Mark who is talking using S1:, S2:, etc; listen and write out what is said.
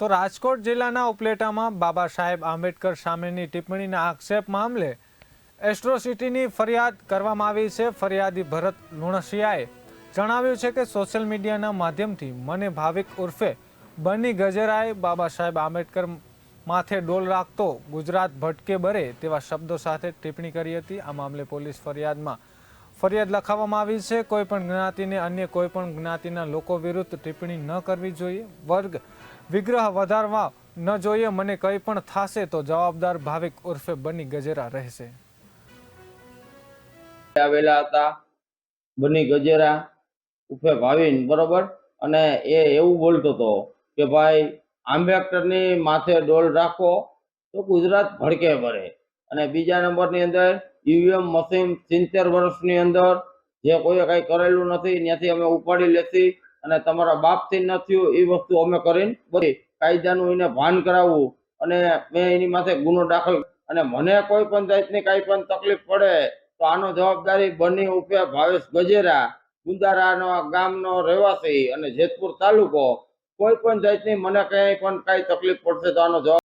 S1: તો રાજકોટ જિલ્લાના ઉપલેટામાં બાબા સાહેબ આંબેડકર સામેની ટિપ્પણીના આક્ષેપ મામલે એસ્ટ્રોસિટીની ફરિયાદ કરવામાં આવી છે. ફરિયાદી ભરત લુણસિયાએ જણાવ્યું છે કે સોશિયલ મીડિયાના માધ્યમથી મને ભાવિક ઉર્ફે બની ગજેરાએ બાબા સાહેબ આંબેડકર માથે ડોલ રાખતો ગુજરાત ભટકે બરે તેવા શબ્દો સાથે ટિપ્પણી કરી હતી. આ મામલે પોલીસ ફરિયાદમાં ફરિયાદ લખાવવામાં આવી છે. કોઈ પણ જ્ઞાતિને અન્ય કોઈપણ જ્ઞાતિના લોકો વિરુદ્ધ ટિપ્પણી ન કરવી જોઈએ. વર્ગ વિગ્રહ વધારવા ન જોઈએ, મને કંઈ પણ થશે તો જવાબદાર ભાવિક ઉર્ફે બની ગજેરા રહેશે.
S2: આવેલા હતા, બની ગજેરા ઉર્ફે ભાવિન, બરોબર? અને એ એવું બોલતો હતો કે, ભાઈ આંબેડકરની માથે ડોલ રાખો તો ગુજરાત ભડકે ભરે. અને બીજા નંબરની અંદર ઈવીએમ મશીન સિત્તેર વર્ષની અંદર જે કોઈએ કંઈ કરેલું નથી, ત્યાંથી અમે ઉપાડી લેતી અને તમારા બાપથી ન થયું એ વસ્તુ અમે કરીને બધી કાયદાનું એને ભાન કરાવવું અને મેં એની માથે ગુનો દાખલ અને મને કોઈ પણ જાતની કાંઈ પણ તકલીફ પડે તો આનો જવાબદારી બની ઉપે ભાવેશ ગજેરા, ગુંદારાનો ગામનો રહેવાસી અને જેતપુર તાલુકો. કોઈ પણ જાતની મને કઈ પણ કાંઈ તકલીફ પડશે તો આનો જવાબ